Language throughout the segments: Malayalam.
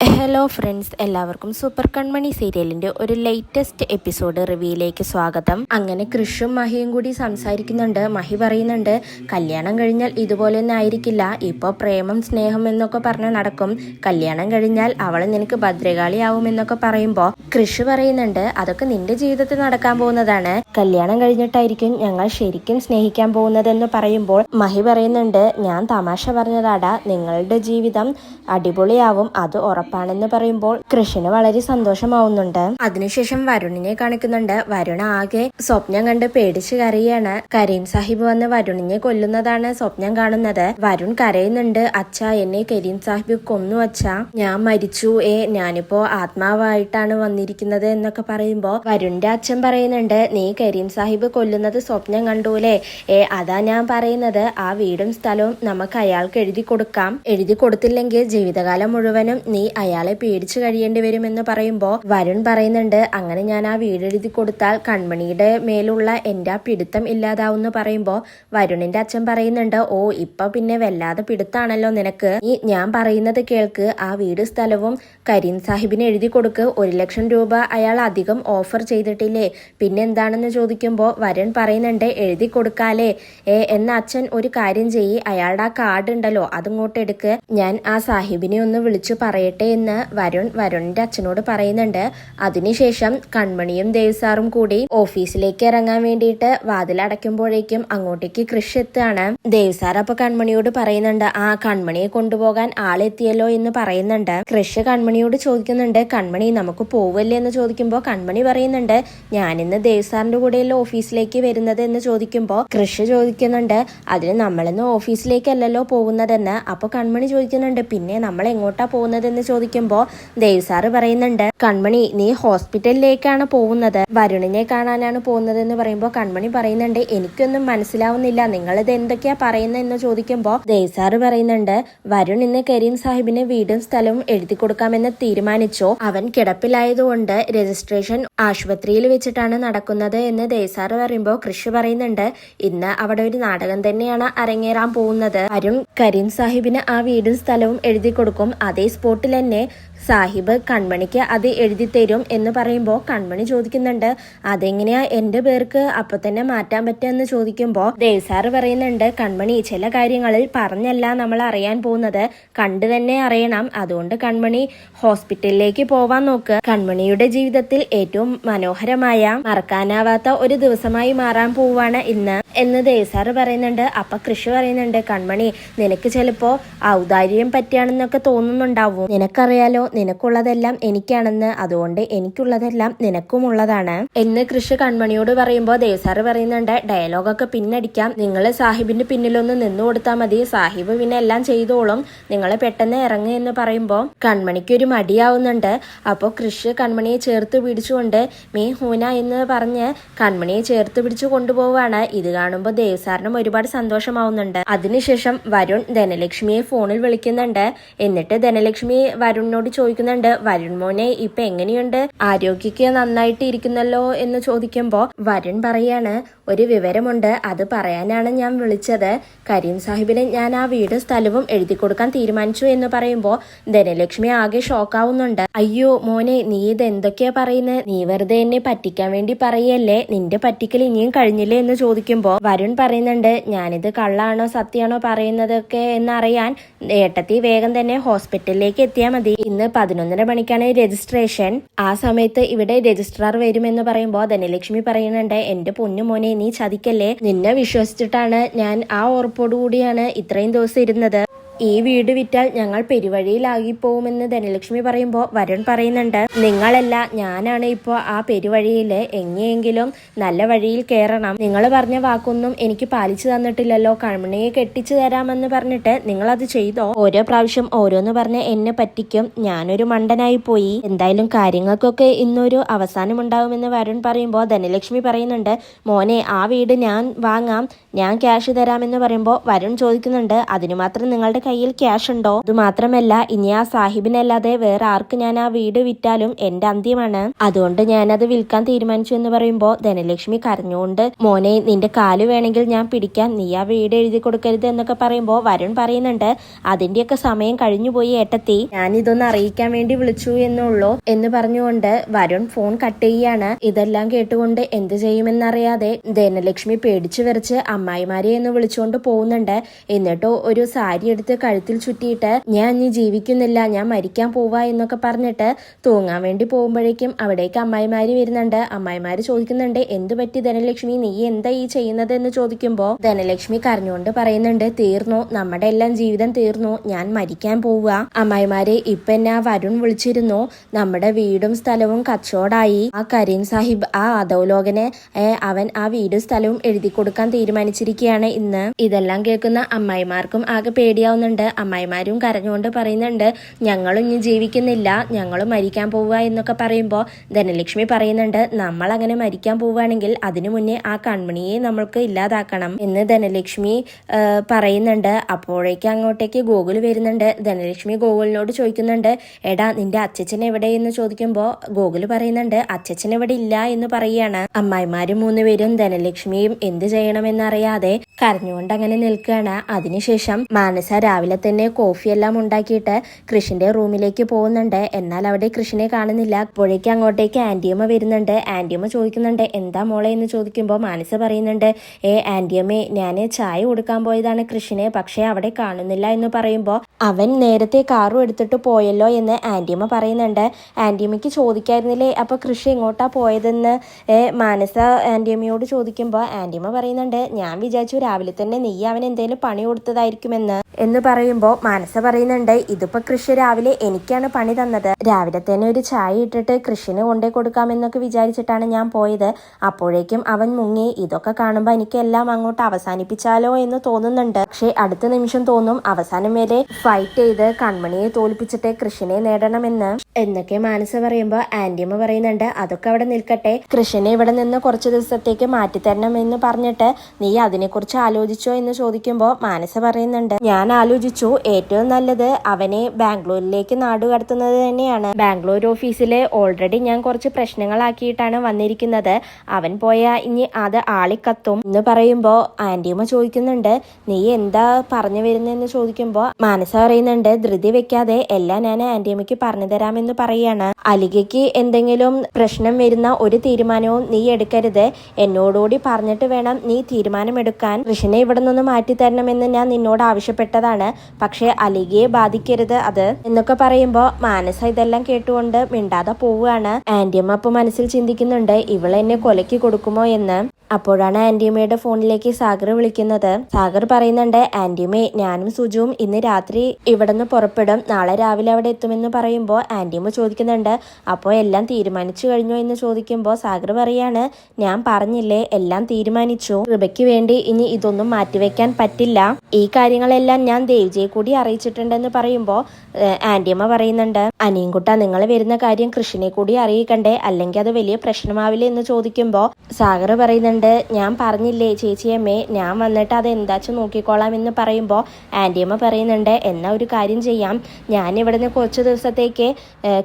ഹലോ ഫ്രണ്ട്സ് എല്ലാവർക്കും സൂപ്പർ കൺമണി സീരിയലിന്റെ ഒരു ലേറ്റസ്റ്റ് എപ്പിസോഡ് റിവ്യൂയിലേക്ക് സ്വാഗതം. അങ്ങനെ കൃഷും മഹിയും കൂടി സംസാരിക്കുന്നുണ്ട് മഹി പറയുന്നുണ്ട് കല്യാണം കഴിഞ്ഞാൽ ഇതുപോലെ ഒന്നും ആയിരിക്കില്ല. ഇപ്പോൾ പ്രേമം സ്നേഹം എന്നൊക്കെ പറഞ്ഞ് നടക്കും. കല്യാണം കഴിഞ്ഞാൽ അവൾ നിനക്ക് ഭദ്രകാളിയാവും എന്നൊക്കെ പറയുമ്പോൾ കൃഷി പറയുന്നുണ്ട് അതൊക്കെ നിന്റെ ജീവിതത്തിൽ നടക്കാൻ പോകുന്നതാണ്. കല്യാണം കഴിഞ്ഞിട്ടായിരിക്കും ഞങ്ങൾ ശരിക്കും സ്നേഹിക്കാൻ പോകുന്നതെന്ന് പറയുമ്പോൾ മഹി പറയുന്നുണ്ട് ഞാൻ തമാശ പറഞ്ഞതാടാ. നിങ്ങളുടെ ജീവിതം അടിപൊളിയാവും. അത് ഉറപ്പാണെന്ന് പറയുമ്പോൾ കൃഷ്ണന് വളരെ സന്തോഷമാവുന്നുണ്ട്. അതിനുശേഷം വരുണിനെ കാണിക്കുന്നുണ്ട്. വരുൺ ആകെ സ്വപ്നം കണ്ട് പേടിച്ചു കരയാണ്. കരീം സാഹിബ് വന്ന് വരുണിനെ കൊല്ലുന്നതാണ് സ്വപ്നം കാണുന്നത്. വരുൺ കരയുന്നുണ്ട് അച്ഛ എന്നെ കരീം സാഹിബ് കൊന്നു അച്ഛ. ഞാൻ മരിച്ചു. ഏ ഞാനിപ്പോ ആത്മാവായിട്ടാണ് വന്നിരിക്കുന്നത് എന്നൊക്കെ പറയുമ്പോ വരുണിന്റെ അച്ഛൻ പറയുന്നുണ്ട് നീ കരീം സാഹിബ് കൊല്ലുന്നത് സ്വപ്നം കണ്ടൂലേ. ഏ അതാ ഞാൻ പറയുന്നത്. ആ വീടും സ്ഥലവും നമുക്ക് അയാൾക്ക് എഴുതി കൊടുക്കാം. എഴുതി കൊടുത്തില്ലെങ്കിൽ ജീവിതകാലം മുഴുവനും നീ അയാളെ പേടിച്ചു കഴിയേണ്ടി വരുമെന്ന് പറയുമ്പോ വരുൺ പറയുന്നുണ്ട് അങ്ങനെ ഞാൻ ആ വീട് എഴുതി കൊടുത്താൽ കൺമണിയുടെ മേലുള്ള എന്റെ ആ പിടുത്തം ഇല്ലാതാവുമെന്ന് പറയുമ്പോ വരുണിന്റെ അച്ഛൻ പറയുന്നുണ്ട് ഓ ഇപ്പൊ പിന്നെ വല്ലാതെ പിടുത്താണല്ലോ നിനക്ക്. നീ ഞാൻ പറയുന്നത് കേൾക്ക്. ആ വീട് സ്ഥലവും കരീം സാഹിബിന് എഴുതി കൊടുക്ക്. ഒരു ലക്ഷം രൂപ അയാൾ അധികം ഓഫർ ചെയ്തിട്ടില്ലേ? പിന്നെ എന്താണെന്ന് ചോദിക്കുമ്പോൾ വരൺ പറയുന്നുണ്ട് എഴുതി കൊടുക്കാലേ. ഏ എന്ന അച്ഛൻ ഒരു കാര്യം ചെയ്യ്. അയാളുടെ ആ കാർഡ് ഉണ്ടല്ലോ അതിങ്ങോട്ട് എടുക്ക്. ഞാൻ ആ സാഹിബിനെ ഒന്ന് വിളിച്ചു പറയട്ടെ എന്ന് വരുൺ വരുണിന്റെ അച്ഛനോട് പറയുന്നുണ്ട്. അതിനുശേഷം കൺമണിയും ദേവ്സാറും കൂടി ഓഫീസിലേക്ക് ഇറങ്ങാൻ വേണ്ടിയിട്ട് വാതിലടയ്ക്കുമ്പോഴേക്കും അങ്ങോട്ടേക്ക് കൃഷി എത്തുകയാണ് ദേവ്സാർ അപ്പൊ കൺമണിയോട് പറയുന്നുണ്ട് ആ കൺമണിയെ കൊണ്ടുപോകാൻ ആളെത്തിയല്ലോ എന്ന് പറയുന്നുണ്ട്. കൃഷ് കൺമണിയോട് ചോദിക്കുന്നുണ്ട് കൺമണി നമുക്ക് പോവല്ലേ? എന്ന് ചോദിക്കുമ്പോൾ കൺമണി പറയുന്നുണ്ട് ഞാൻ ഇന്ന് ദേവ്സാറിന്റെ കൂടെയല്ലോ ഓഫീസിലേക്ക് വരുന്നത്? എന്ന് ചോദിക്കുമ്പോൾ കൃഷ് ചോദിക്കുന്നുണ്ട് അതിന് നമ്മളിന്ന് ഓഫീസിലേക്കല്ലല്ലോ പോകുന്നതെന്ന്? അപ്പൊ കൺമണി ചോദിക്കുന്നുണ്ട് പിന്നെ നമ്മൾ എങ്ങോട്ടാ പോകുന്നതെന്ന്? ചോദിക്കുമ്പോൾ ദേവ് സാറ് പറയുന്നുണ്ട് കൺമണി നീ ഹോസ്പിറ്റലിലേക്കാണ് പോകുന്നത്. വരുണിനെ കാണാനാണ് പോകുന്നത് എന്ന് പറയുമ്പോൾ കൺമണി പറയുന്നുണ്ട് എനിക്കൊന്നും മനസ്സിലാവുന്നില്ല. നിങ്ങൾ നിങ്ങളിത് എന്തൊക്കെയാ പറയുന്നതെന്ന് ചോദിക്കുമ്പോൾ ദേവ് സാറ് പറയുന്നുണ്ട് വരുൺ ഇന്ന് കരീം സാഹിബിന് വീടും സ്ഥലവും എഴുതി കൊടുക്കാമെന്ന് തീരുമാനിച്ചു. അവൻ കിടപ്പിലായതുകൊണ്ട് രജിസ്ട്രേഷൻ ആശുപത്രിയിൽ വെച്ചിട്ടാണ് നടക്കുന്നത് എന്ന് ദേവ്സാറ് പറയുമ്പോൾ കൃഷി പറയുന്നുണ്ട് ഇന്ന് അവിടെ ഒരു നാടകം തന്നെയാണ് അരങ്ങേറാൻ പോകുന്നത്. അരുൺ കരീം സാഹിബിന് ആ വീടും സ്ഥലവും എഴുതി കൊടുക്കും. അതേ സ്പോട്ടിൽ തന്നെ জন্যে സാഹിബ് കൺമണിക്ക് അത് എഴുതി തരും എന്ന് പറയുമ്പോൾ കൺമണി ചോദിക്കുന്നുണ്ട് അതെങ്ങനെയാ എന്റെ പേർക്ക് അപ്പൊ തന്നെ മാറ്റാൻ പറ്റുമെന്ന് ചോദിക്കുമ്പോൾ ദേവ്സാറ് പറയുന്നുണ്ട് കൺമണി ചില കാര്യങ്ങളിൽ പറഞ്ഞല്ല നമ്മൾ അറിയാൻ പോകുന്നത്. കണ്ടു തന്നെ അറിയണം. അതുകൊണ്ട് കൺമണി ഹോസ്പിറ്റലിലേക്ക് പോവാൻ നോക്ക്. കൺമണിയുടെ ജീവിതത്തിൽ ഏറ്റവും മനോഹരമായ മറക്കാനാവാത്ത ഒരു ദിവസമായി മാറാൻ പോവാണ് ഇന്ന്. എന്ന് ദേവ്സാറ് പറയുന്നുണ്ട്. അപ്പൊ കൃഷി പറയുന്നുണ്ട് കൺമണി നിനക്ക് ചിലപ്പോ ഔദാര്യം പറ്റിയാണെന്നൊക്കെ തോന്നുന്നുണ്ടാവും. നിനക്കറിയാലോ നിനക്കുള്ളതെല്ലാം എനിക്കാണെന്ന് അതുകൊണ്ട് എനിക്കുള്ളതെല്ലാം നിനക്കുമുള്ളതാണ്. എന്ന് കൃഷി കൺമണിയോട് പറയുമ്പോൾ ദേവസാറ് പറയുന്നുണ്ട് ഡയലോഗൊക്കെ പിന്നടിക്കാം. നിങ്ങൾ സാഹിബിന്റെ പിന്നിലൊന്ന് നിന്നു കൊടുത്താൽ മതി. സാഹിബ് പിന്നെ എല്ലാം ചെയ്തോളും. നിങ്ങൾ പെട്ടെന്ന് ഇറങ്ങുക എന്ന് പറയുമ്പോൾ കൺമണിക്ക് ഒരു മടിയാവുന്നുണ്ട്. അപ്പോൾ കൃഷ് കൺമണിയെ ചേർത്ത് പിടിച്ചുകൊണ്ട് മീ ഹൂന എന്ന് പറഞ്ഞ് കൺമണിയെ ചേർത്ത് പിടിച്ചു കൊണ്ടുപോവാണ്. ഇത് കാണുമ്പോൾ ദേവസാറിനും ഒരുപാട് സന്തോഷമാവുന്നുണ്ട്. അതിനുശേഷം വരുൺ ധനലക്ഷ്മിയെ ഫോണിൽ വിളിക്കുന്നുണ്ട്. എന്നിട്ട് ധനലക്ഷ്മി വരുണിനോട് ചോദിക്കുന്നുണ്ട് വരുൺ മോനെ ഇപ്പൊ എങ്ങനെയുണ്ട് ആരോഗ്യക്ക് നന്നായിട്ട് ഇരിക്കുന്നല്ലോ എന്ന് ചോദിക്കുമ്പോൾ വരുൺ പറയാണ് ഒരു വിവരമുണ്ട്. അത് പറയാനാണ് ഞാൻ വിളിച്ചത്. കരീം സാഹിബിന് ഞാൻ ആ വീട് സ്ഥലവും എഴുതി കൊടുക്കാൻ തീരുമാനിച്ചു എന്ന് പറയുമ്പോൾ ധനലക്ഷ്മി ആകെ ഷോക്കാവുന്നുണ്ട്. അയ്യോ മോനെ നീ ഇത് എന്തൊക്കെയാ പറയുന്നത് നീ വെറുതെ എന്നെ പറ്റിക്കാൻ വേണ്ടി പറയല്ലേ? നിന്റെ പറ്റിക്കൽ ഇനിയും കഴിഞ്ഞില്ലേ എന്ന് ചോദിക്കുമ്പോൾ വരുൺ പറയുന്നുണ്ട് ഞാനിത് കള്ളാണോ സത്യമാണോ പറയുന്നതൊക്കെ എന്നറിയാൻ ഏട്ടത്തി വേഗം തന്നെ ഹോസ്പിറ്റലിലേക്ക് എത്തിയാൽ മതി. ഇന്ന് പതിനൊന്നര മണിക്കാണ് രജിസ്ട്രേഷൻ. ആ സമയത്ത് ഇവിടെ രജിസ്ട്രാർ വരുമെന്ന് പറയുമ്പോൾ ധനലക്ഷ്മി പറയുന്നുണ്ട് എന്റെ പൊന്നു മോനെ നീ ചതിക്കല്ലേ? നിന്നെ വിശ്വസിച്ചിട്ടാണ് ഞാൻ ആ ഉറപ്പോടുകൂടിയാണ് ഇത്രയും ദിവസം ഇരുന്നത്. ഈ വീട് വിറ്റാൽ ഞങ്ങൾ പെരുവഴിയിലാകി പോകുമെന്ന് ധനലക്ഷ്മി പറയുമ്പോൾ വരുൺ പറയുന്നുണ്ട്. നിങ്ങളല്ല ഞാനാണ് ഇപ്പോൾ ആ പെരുവഴിയിൽ എങ്ങനെയെങ്കിലും നല്ല വഴിയിൽ കയറണം നിങ്ങൾ പറഞ്ഞ വാക്കൊന്നും എനിക്ക് പാലിച്ചു തന്നിട്ടില്ലല്ലോ. കൺമണിയെ കെട്ടിച്ചു തരാമെന്ന് പറഞ്ഞിട്ട് നിങ്ങൾ അത് ചെയ്തോ? ഓരോ പ്രാവശ്യം ഓരോന്ന് പറഞ്ഞ് എന്നെ പറ്റിക്കും. ഞാനൊരു മണ്ടനായി പോയി. എന്തായാലും കാര്യങ്ങൾക്കൊക്കെ ഇന്നൊരു അവസാനം ഉണ്ടാവുമെന്ന് വരുൺ പറയുമ്പോൾ ധനലക്ഷ്മി പറയുന്നുണ്ട് മോനെ ആ വീട് ഞാൻ വാങ്ങാം. ഞാൻ ക്യാഷ് തരാമെന്ന് പറയുമ്പോൾ വരുൺ ചോദിക്കുന്നുണ്ട്. അതിന് മാത്രം നിങ്ങളുടെ കയ്യിൽ ക്യാഷ് ഉണ്ടോ? അത് മാത്രമല്ല ഇനി ആ സാഹിബിനല്ലാതെ വേറെ ആർക്ക് ഞാൻ ആ വീട് വിറ്റാലും എന്റെ അന്ത്യമാണ്. അതുകൊണ്ട് ഞാനത് വിൽക്കാൻ തീരുമാനിച്ചു എന്ന് പറയുമ്പോ ധനലക്ഷ്മി കരഞ്ഞുകൊണ്ട് മോനെ നിന്റെ കാൽ വേണമെങ്കിൽ ഞാൻ പിടിക്കാൻ നീ ആ വീട് എഴുതി കൊടുക്കരുത് എന്നൊക്കെ പറയുമ്പോ വരുൺ പറയുന്നുണ്ട് അതിന്റെയൊക്കെ സമയം കഴിഞ്ഞുപോയി ഏട്ടത്തി. ഞാൻ ഇതൊന്ന് അറിയിക്കാൻ വേണ്ടി വിളിച്ചു എന്നുള്ളൂ എന്ന് പറഞ്ഞുകൊണ്ട് വരുൺ ഫോൺ കട്ട് ചെയ്യാണ്. ഇതെല്ലാം കേട്ടുകൊണ്ട് എന്ത് ചെയ്യുമെന്നറിയാതെ ധനലക്ഷ്മി പേടിച്ചു വരച്ച് അമ്മായിമാരെ എന്ന് വിളിച്ചുകൊണ്ട് പോകുന്നുണ്ട്. എന്നിട്ടോ ഒരു സാരി എടുത്ത് കഴുത്തിൽ ചുറ്റിയിട്ട് ഞാൻ ഇനി ജീവിക്കുന്നില്ല ഞാൻ മരിക്കാൻ പോവാ എന്നൊക്കെ പറഞ്ഞിട്ട് തൂങ്ങാൻ വേണ്ടി പോകുമ്പോഴേക്കും അവിടേക്ക് അമ്മായിമാര് വരുന്നുണ്ട്. അമ്മായിമാര് ചോദിക്കുന്നുണ്ട് എന്തു പറ്റി ധനലക്ഷ്മി? നീ എന്താ ഈ ചെയ്യുന്നത്? എന്ന് ചോദിക്കുമ്പോ ധനലക്ഷ്മി കരഞ്ഞുകൊണ്ട് പറയുന്നുണ്ട് തീർന്നു നമ്മുടെ എല്ലാം ജീവിതം തീർന്നു ഞാൻ മരിക്കാൻ പോവുക അമ്മായിമാരെ ഇപ്പൊ എന്നെ ആ വരുൺ വിളിച്ചിരുന്നു. നമ്മുടെ വീടും സ്ഥലവും കച്ചോടായി ആ കരീം സാഹിബ് ആ അധോലോകനെ അവൻ ആ വീടും സ്ഥലവും എഴുതി കൊടുക്കാൻ തീരുമാനിച്ചിരിക്കുകയാണ് ഇന്ന്. ഇതെല്ലാം കേൾക്കുന്ന അമ്മായിമാർക്കും ആകെ പേടിയാവുന്നുണ്ട്. അമ്മായിമാരും കരഞ്ഞുകൊണ്ട് പറയുന്നുണ്ട്. ഞങ്ങളും ഇനി ജീവിക്കുന്നില്ല. ഞങ്ങൾ മരിക്കാൻ പോവുക എന്നൊക്കെ പറയുമ്പോൾ ധനലക്ഷ്മി പറയുന്നുണ്ട്. നമ്മൾ അങ്ങനെ മരിക്കാൻ പോവുകയാണെങ്കിൽ അതിനു മുന്നേ ആ കൺമണിയെ നമ്മൾക്ക് ഇല്ലാതാക്കണം എന്ന് ധനലക്ഷ്മി പറയുന്നുണ്ട്. അപ്പോഴേക്ക് അങ്ങോട്ടേക്ക് ഗോകുൽ വരുന്നുണ്ട്. ധനലക്ഷ്മി ഗോകുലിനോട് ചോദിക്കുന്നുണ്ട്. എടാ നിന്റെ അച്ഛച്ചൻ എവിടെ എന്ന് ചോദിക്കുമ്പോൾ ഗോകുൽ പറയുന്നുണ്ട്. അച്ഛച്ചൻ ഇവിടെ ഇല്ല എന്ന് പറയുകയാണ്. അമ്മായിമാരും മൂന്നുപേരും ധനലക്ഷ്മിയും എന്ത് ചെയ്യണമെന്നറിയാതെ കരഞ്ഞുകൊണ്ട് അങ്ങനെ നിൽക്കുകയാണ്. അതിനുശേഷം മാനസ രാവിലെ തന്നെ കോഫിയെല്ലാം ഉണ്ടാക്കിയിട്ട് കൃഷിന്റെ റൂമിലേക്ക് പോകുന്നുണ്ട്. എന്നാൽ അവിടെ കൃഷിനെ കാണുന്നില്ല. അപ്പോഴേക്ക് അങ്ങോട്ടേക്ക് ആന്റിയമ്മ വരുന്നുണ്ട്. ആന്റിയമ്മ ചോദിക്കുന്നുണ്ട് എന്താ മോളെ? എന്ന് ചോദിക്കുമ്പോൾ മാനസ പറയുന്നുണ്ട് ഏ ആന്റിയമ്മേ ഞാൻ ചായ കൊടുക്കാൻ പോയതാണ് കൃഷിനെ പക്ഷേ അവിടെ കാണുന്നില്ല എന്ന് പറയുമ്പോൾ അവൻ നേരത്തെ കാറും എടുത്തിട്ട് പോയല്ലോ എന്ന് ആന്റിയമ്മ പറയുന്നുണ്ട്. ആന്റിയമ്മയ്ക്ക് ചോദിക്കായിരുന്നില്ലേ അപ്പോൾ കൃഷി എങ്ങോട്ടാ പോയതെന്ന്? മാനസ ആന്റിയമ്മയോട് ചോദിക്കുമ്പോൾ ആന്റിയമ്മ പറയുന്നുണ്ട് ഞാൻ വിചാരിച്ചു രാവിലെ തന്നെ നീ അവൻ എന്തെങ്കിലും പണി കൊടുത്തതായിരിക്കുമെന്ന്. എന്ന് പറയുമ്പോൾ മാനസ പറയുന്നുണ്ട് ഇതിപ്പോ കൃഷി രാവിലെ എനിക്കാണ് പണി തന്നത്. രാവിലെ തന്നെ ഒരു ചായ ഇട്ടിട്ട് കൃഷിന് കൊണ്ടേ കൊടുക്കാമെന്നൊക്കെ വിചാരിച്ചിട്ടാണ് ഞാൻ പോയത്. അപ്പോഴേക്കും അവൻ മുങ്ങി ഇതൊക്കെ കാണുമ്പോൾ എനിക്കെല്ലാം അങ്ങോട്ട് അവസാനിപ്പിച്ചാലോ എന്ന് തോന്നുന്നുണ്ട്. പക്ഷേ അടുത്ത നിമിഷം തോന്നും അവസാനം വരെ ഫൈറ്റ് ചെയ്ത് കൺമണിയെ തോൽപ്പിച്ചിട്ട് കൃഷിനെ നേടണമെന്ന്. എന്നൊക്കെ മാനസ പറയുമ്പോൾ ആന്റിയമ്മ പറയുന്നുണ്ട് അതൊക്കെ അവിടെ നിൽക്കട്ടെ. കൃഷിനെ ഇവിടെ നിന്ന് കുറച്ച് ദിവസത്തേക്ക് മാറ്റിത്തരണം എന്ന് പറഞ്ഞിട്ട് നീ അതിനെക്കുറിച്ച് ആലോചിച്ചോ എന്ന് ചോദിക്കുമ്പോൾ മാനസ പറയുന്നുണ്ട് ഞാൻ ഏറ്റവും നല്ലത് അവനെ ബാംഗ്ലൂരിലേക്ക് നാടുകടത്തുന്നത് തന്നെയാണ്. ബാംഗ്ലൂർ ഓഫീസിൽ ഓൾറെഡി ഞാൻ കുറച്ച് പ്രശ്നങ്ങളാക്കിയിട്ടാണ് വന്നിരിക്കുന്നത്. അവൻ പോയ ഇനി അത് ആളിക്കത്തും എന്ന് പറയുമ്പോൾ ആന്റിയമ്മ ചോദിക്കുന്നുണ്ട് നീ എന്താ പറഞ്ഞു വരുന്നതെന്ന് ചോദിക്കുമ്പോൾ മാനസ പറയുന്നുണ്ട് ധൃതി വെക്കാതെ എല്ലാം ഞാൻ ആന്റിയമ്മയ്ക്ക് പറഞ്ഞു തരാമെന്ന് പറയാണ്. അലികയ്ക്ക് എന്തെങ്കിലും പ്രശ്നം വരുന്ന ഒരു തീരുമാനവും നീ എടുക്കരുത്. എന്നോടുകൂടി പറഞ്ഞിട്ട് വേണം നീ തീരുമാനമെടുക്കാൻ. കൃഷ്ണനെ ഇവിടെ നിന്ന് മാറ്റി തരണമെന്ന് ഞാൻ നിന്നോട് ആവശ്യപ്പെട്ടതാണ്. പക്ഷേ അലികയെ ബാധിക്കരുത് അത് എന്നൊക്കെ പറയുമ്പോൾ മാനസ ഇതെല്ലാം കേട്ടുകൊണ്ട് മിണ്ടാതെ പോവുകയാണ്. ആന്റിയമ്മ അപ്പൊ മനസ്സിൽ ചിന്തിക്കുന്നുണ്ട് ഇവളെന്നെ കൊലയ്ക്ക് കൊടുക്കുമോ എന്ന്. അപ്പോഴാണ് ആന്റിയമ്മയുടെ ഫോണിലേക്ക് സാഗർ വിളിക്കുന്നത്. സാഗർ പറയുന്നുണ്ട് ആന്റിയമ്മേ ഞാനും സുജുവും ഇന്ന് രാത്രി ഇവിടെ നിന്ന് പുറപ്പെടും. നാളെ രാവിലെ അവിടെ എത്തുമെന്ന് പറയുമ്പോൾ ആന്റിയമ്മ ചോദിക്കുന്നുണ്ട് അപ്പോൾ എല്ലാം തീരുമാനിച്ചു കഴിഞ്ഞോ എന്ന് ചോദിക്കുമ്പോൾ സാഗർ പറയാണ് ഞാൻ പറഞ്ഞില്ലേ എല്ലാം തീരുമാനിച്ചു. കൃപയ്ക്ക് വേണ്ടി ഇനി ഇതൊന്നും മാറ്റിവെക്കാൻ പറ്റില്ല. ഈ കാര്യങ്ങളെല്ലാം ഞാൻ ദേവ്ജിയെ കൂടി അറിയിച്ചിട്ടുണ്ടെന്ന് പറയുമ്പോൾ ആന്റിയമ്മ പറയുന്നുണ്ട് അനിയൻകുട്ട നിങ്ങൾ വരുന്ന കാര്യം കൃഷിനെ കൂടി അറിയിക്കണ്ടേ? അല്ലെങ്കിൽ അത് വലിയ പ്രശ്നമാവില്ലേ? എന്ന് ചോദിക്കുമ്പോൾ സാഗർ പറയുന്നുണ്ട് ഞാൻ പറഞ്ഞില്ലേ ചേച്ചിയമ്മേ ഞാൻ വന്നിട്ട് അത് എന്താച്ചു നോക്കിക്കോളാം എന്ന് പറയുമ്പോൾ ആന്റിയമ്മ പറയുന്നുണ്ട് എന്നാ ഒരു കാര്യം ചെയ്യാം. ഞാൻ ഇവിടുന്ന് കുറച്ച് ദിവസത്തേക്ക്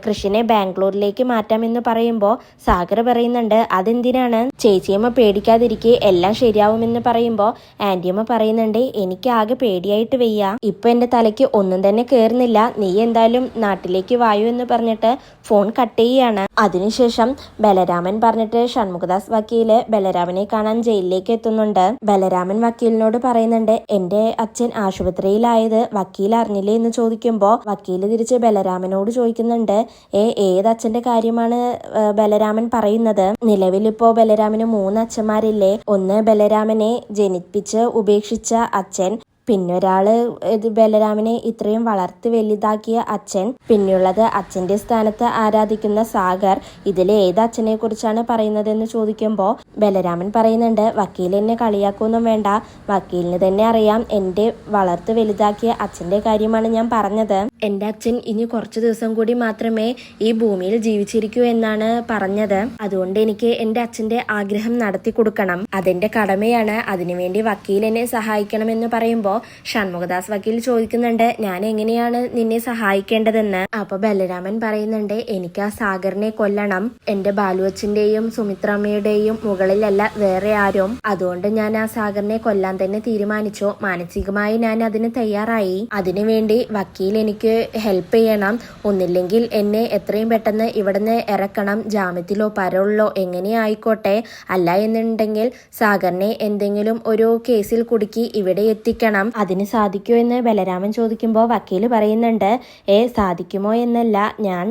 കൃഷിനെ ബാംഗ്ലൂരിലേക്ക് മാറ്റാമെന്ന് പറയുമ്പോൾ സാഗർ പറയുന്നുണ്ട് അതെന്തിനാണ്? ചേച്ചിയമ്മ പേടിക്കാതിരിക്കെ എല്ലാം ശരിയാവുമെന്ന് പറയുമ്പോൾ ആന്റിയമ്മ പറയുന്നുണ്ട് എനിക്ക് ആകെ പേടിയായിട്ട് വയ്യ. ഇപ്പൊ എന്റെ തലയ്ക്ക് ഒന്നും തന്നെ കയറുന്നില്ല നീ എന്തായാലും നാട്ടിലേക്ക് വായു എന്ന് പറഞ്ഞിട്ട് ഫോൺ കട്ട് ചെയ്യാണ്. അതിനുശേഷം ബലരാമൻ പറഞ്ഞിട്ട് ഷൺമുഖദാസ് വക്കീൽ ബലരാമനെ കാണാൻ ജയിലിലേക്ക് എത്തുന്നുണ്ട്. ബലരാമൻ വക്കീലിനോട് പറയുന്നുണ്ട് എന്റെ അച്ഛൻ ആശുപത്രിയിലായത് വക്കീൽ അറിഞ്ഞില്ലേ എന്ന് ചോദിക്കുമ്പോൾ വക്കീൽ തിരിച്ച് ബലരാമനോട് ചോദിക്കുന്നുണ്ട് ഏ ഏത് അച്ഛന്റെ കാര്യമാണ് ബലരാമൻ പറയുന്നത്? നിലവിലിപ്പോ ബലരാമന് മൂന്ന് അച്ഛന്മാരില്ലേ. ഒന്ന് ബലരാമനെ ജനിപ്പിച്ച് ഉപേക്ഷിച്ച അച്ഛൻ പിന്നൊരാൾ ഇത് ബലരാമനെ ഇത്രയും വളർത്തി വലുതാക്കിയ അച്ഛൻ പിന്നെയുള്ളത് അച്ഛന്റെ സ്ഥാനത്ത് ആരാധിക്കുന്ന സാഗർ. ഇതിലെ ഏത് അച്ഛനെ കുറിച്ചാണ് പറയുന്നതെന്ന് ചോദിക്കുമ്പോൾ ബലരാമൻ പറയുന്നുണ്ട് വക്കീൽ എന്നെ കളിയാക്കൊന്നും വേണ്ട. വക്കീലിന് തന്നെ അറിയാം എന്റെ വളർത്ത് വലുതാക്കിയ അച്ഛന്റെ കാര്യമാണ് ഞാൻ പറഞ്ഞത്. എന്റെ അച്ഛൻ ഇനി കുറച്ച് ദിവസം കൂടി മാത്രമേ ഈ ഭൂമിയിൽ ജീവിച്ചിരിക്കൂ എന്നാണ് പറഞ്ഞത്. അതുകൊണ്ട് എനിക്ക് എന്റെ അച്ഛന്റെ ആഗ്രഹം നടത്തി കൊടുക്കണം അതെന്റെ കടമയാണ്. അതിനുവേണ്ടി വക്കീൽ എന്നെ സഹായിക്കണമെന്ന് പറയുമ്പോൾ ചോദിക്കുമ്പോൾ ഷൺമുഖദാസ് വക്കീൽ ചോദിക്കുന്നുണ്ട് ഞാൻ എങ്ങനെയാണ് നിന്നെ സഹായിക്കേണ്ടതെന്ന്? അപ്പൊ ബലരാമൻ പറയുന്നുണ്ട് എനിക്ക് ആ സാഗറിനെ കൊല്ലണം. എന്റെ ബാലുവച്ചന്റെയും സുമിത്രമ്മയുടെയും മുകളിലല്ല വേറെ ആരും. അതുകൊണ്ട് ഞാൻ ആ സാഗറിനെ കൊല്ലാൻ തന്നെ തീരുമാനിച്ചു. മാനസികമായി ഞാൻ അതിന് തയ്യാറായി. അതിനുവേണ്ടി വക്കീൽ എനിക്ക് ഹെൽപ്പ് ചെയ്യണം. ഒന്നില്ലെങ്കിൽ എന്നെ എത്രയും പെട്ടെന്ന് ഇവിടുന്ന് ഇറക്കണം. ജാമ്യത്തിലോ പരോളിലോ എങ്ങനെ ആയിക്കോട്ടെ? അല്ല എന്നുണ്ടെങ്കിൽ സാഗറിനെ എന്തെങ്കിലും ഒരു കേസിൽ കുടുക്കി ഇവിടെ എത്തിക്കണം. അതിന് സാധിക്കുമോ എന്ന് ബലരാമൻ ചോദിക്കുമ്പോൾ വക്കീൽ പറയുന്നുണ്ട് ഏ സാധിക്കുമോ എന്നല്ല. ഞാൻ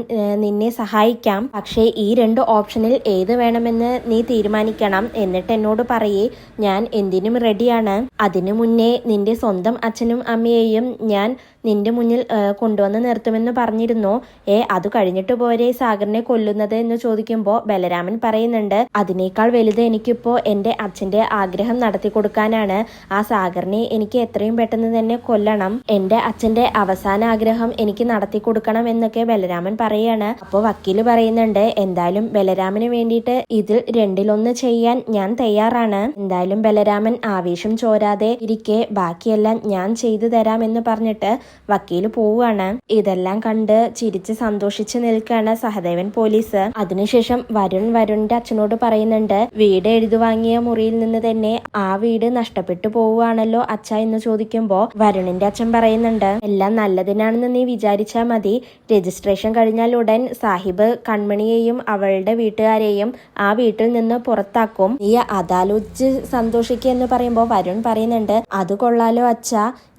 നിന്നെ സഹായിക്കാം. പക്ഷേ ഈ രണ്ട് ഓപ്ഷനിൽ ഏത് വേണമെന്ന് നീ തീരുമാനിക്കണം. എന്നിട്ട് എന്നോട് പറയേ ഞാൻ എന്തിനും റെഡിയാണ്. അതിനു മുന്നേ നിന്റെ സ്വന്തം അച്ഛനും അമ്മയെയും ഞാൻ നിന്റെ മുന്നിൽ കൊണ്ടുവന്ന് നിർത്തുമെന്ന് പറഞ്ഞിരുന്നു. ഏ അത് കഴിഞ്ഞിട്ട് പോരെ സാഗറിനെ കൊല്ലുന്നത്? എന്ന് ചോദിക്കുമ്പോൾ ബലരാമൻ പറയുന്നുണ്ട് അതിനേക്കാൾ വലുത് എനിക്കിപ്പോ എന്റെ അച്ഛന്റെ ആഗ്രഹം നടത്തി കൊടുക്കാനാണ് ആ സാഗറിനെ എനിക്ക് എത്രയും പെട്ടെന്ന് തന്നെ കൊല്ലണം. എന്റെ അച്ഛന്റെ അവസാന ആഗ്രഹം എനിക്ക് നടത്തി കൊടുക്കണം എന്നൊക്കെ ബലരാമൻ പറയാണ്. അപ്പോൾ വക്കീൽ പറയുന്നുണ്ട് എന്തായാലും ബലരാമന് വേണ്ടിയിട്ട് ഇതിൽ രണ്ടിലൊന്ന് ചെയ്യാൻ ഞാൻ തയ്യാറാണ്. എന്തായാലും ബലരാമൻ ആവേശം ചോരാതെ ഇരിക്കെ ബാക്കിയെല്ലാം ഞാൻ ചെയ്തു തരാം എന്ന് പറഞ്ഞിട്ട് വക്കീൽ പോവുകയാണ്. ഇതെല്ലാം കണ്ട് ചിരിച്ച് സന്തോഷിച്ച് നിൽക്കുകയാണ് സഹദേവൻ പോലീസ്. അതിനുശേഷം വരുൺ വരുണിന്റെ അച്ഛനോട് പറയുന്നുണ്ട് വീട് എഴുതുവാങ്ങിയ മുറിയിൽ നിന്ന് തന്നെ ആ വീട് നഷ്ടപ്പെട്ടു പോവുകയാണല്ലോ അച്ഛ എന്ന് ചോദിക്കുമ്പോ വരുണിന്റെ അച്ഛൻ പറയുന്നുണ്ട് എല്ലാം നല്ലതിനാണെന്ന് നീ വിചാരിച്ചാൽ മതി. രജിസ്ട്രേഷൻ കഴിഞ്ഞാൽ ഉടൻ സാഹിബ് കൺമണിയെയും അവളുടെ വീട്ടുകാരെയും ആ വീട്ടിൽ നിന്ന് പുറത്താക്കും. നീ അതാലോചിച്ച് സന്തോഷിക്കുക എന്ന് പറയുമ്പോൾ വരുൺ പറയുന്നുണ്ട് അത് കൊള്ളാലോ അച്ഛ.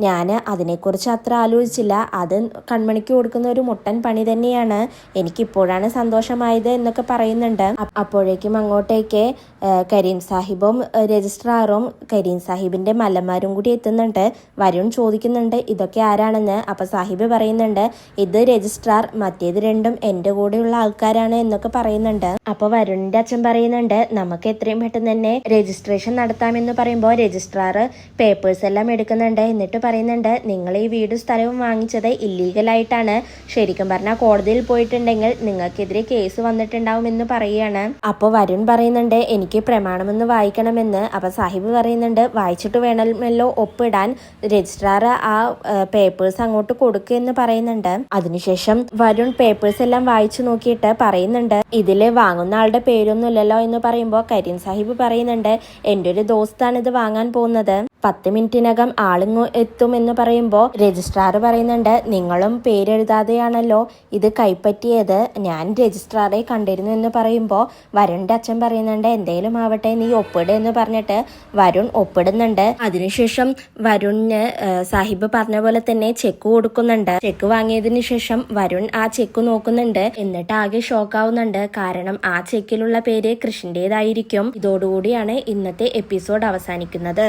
ഞാൻ അതിനെക്കുറിച്ച് അത്ര ആലോചിച്ചില്ല. അത് കൺമണിക്ക് കൊടുക്കുന്ന ഒരു മുട്ടൻ പണി തന്നെയാണ്. എനിക്കിപ്പോഴാണ് സന്തോഷമായത് എന്നൊക്കെ പറയുന്നുണ്ട്. അപ്പോഴേക്കും അങ്ങോട്ടേക്ക് കരീം സാഹിബും രജിസ്ട്രാറും കരീം സാഹിബിന്റെ മലമാരും കൂടി എത്തുന്നുണ്ട്. വരുൺ ചോദിക്കുന്നുണ്ട് ഇതൊക്കെ ആരാണെന്ന്? അപ്പോൾ സാഹിബ് പറയുന്നുണ്ട് ഇത് രജിസ്ട്രാർ മറ്റേത് രണ്ടും എന്റെ കൂടെയുള്ള ആൾക്കാരാണ് എന്നൊക്കെ പറയുന്നുണ്ട്. അപ്പൊ വരുണിന്റെ അച്ഛൻ പറയുന്നുണ്ട് നമുക്ക് എത്രയും പെട്ടെന്ന് തന്നെ രജിസ്ട്രേഷൻ നടത്താമെന്ന് പറയുമ്പോൾ രജിസ്ട്രാർ പേപ്പേഴ്സ് എല്ലാം എടുക്കുന്നുണ്ട്. എന്നിട്ട് പറയുന്നുണ്ട് നിങ്ങൾ ഈ വീടും സ്ഥലവും വാങ്ങിച്ചത് ഇല്ലീഗലായിട്ടാണ് ശരിക്കും പറഞ്ഞാൽ കോടതിയിൽ പോയിട്ടുണ്ടെങ്കിൽ നിങ്ങൾക്കെതിരെ കേസ് വന്നിട്ടുണ്ടാവും എന്ന് പറയുകയാണ് അപ്പോൾ വരുൺ പറയുന്നുണ്ട് എനിക്ക് പ്രമാണമെന്ന് വായിക്കണമെന്ന്. അപ്പോൾ സാഹിബ് പറയുന്നുണ്ട് വായിച്ചിട്ട് വേണമല്ലോ ഒപ്പിടാൻ. രജിസ്ട്രാർ ആ പേപ്പേഴ്സ് അങ്ങോട്ട് കൊടുക്കുക എന്ന് പറയുന്നുണ്ട്. അതിനുശേഷം വരുൺ പേപ്പേഴ്സ് എല്ലാം വായിച്ചു നോക്കിയിട്ട് പറയുന്നുണ്ട്. ഇതിൽ വാങ്ങുന്ന ആളുടെ പേരൊന്നും ഇല്ലല്ലോ എന്ന് പറയുമ്പോൾ കരീം സാഹിബ് പറയുന്നുണ്ട് എന്റെ ഒരു ദോസ്താണ് ഇത് വാങ്ങാൻ പോകുന്നത്. പത്ത് മിനിറ്റിനകം ആളിങ്ങ് എത്തുമെന്ന് പറയുമ്പോൾ രജിസ്ട്രാർ പറയുന്നുണ്ട് നിങ്ങളും പേരെഴുതാതെയാണല്ലോ ഇത് കൈപ്പറ്റിയത്. ഞാൻ രജിസ്ട്രാറെ കണ്ടിരുന്നു എന്ന് പറയുമ്പോൾ വരുണിന്റെ അച്ഛൻ പറയുന്നുണ്ട് എന്തേലും ആവട്ടെ നീ ഒപ്പിട് എന്ന് പറഞ്ഞിട്ട് വരുൺ ഒപ്പിടുന്നുണ്ട്. അതിനുശേഷം വരുണിന് സാഹിബ് പറഞ്ഞ പോലെ തന്നെ ചെക്ക് കൊടുക്കുന്നുണ്ട്. ചെക്ക് വാങ്ങിയതിനു ശേഷം വരുൺ ആ ചെക്ക് നോക്കുന്നുണ്ട്. എന്നിട്ട് ആകെ ഷോക്ക് ആവുന്നുണ്ട് കാരണം ആ ചെക്കിലുള്ള പേര് കൃഷിന്റെതായിരിക്കും ഇതോടുകൂടിയാണ് ഇന്നത്തെ എപ്പിസോഡ് അവസാനിക്കുന്നത്.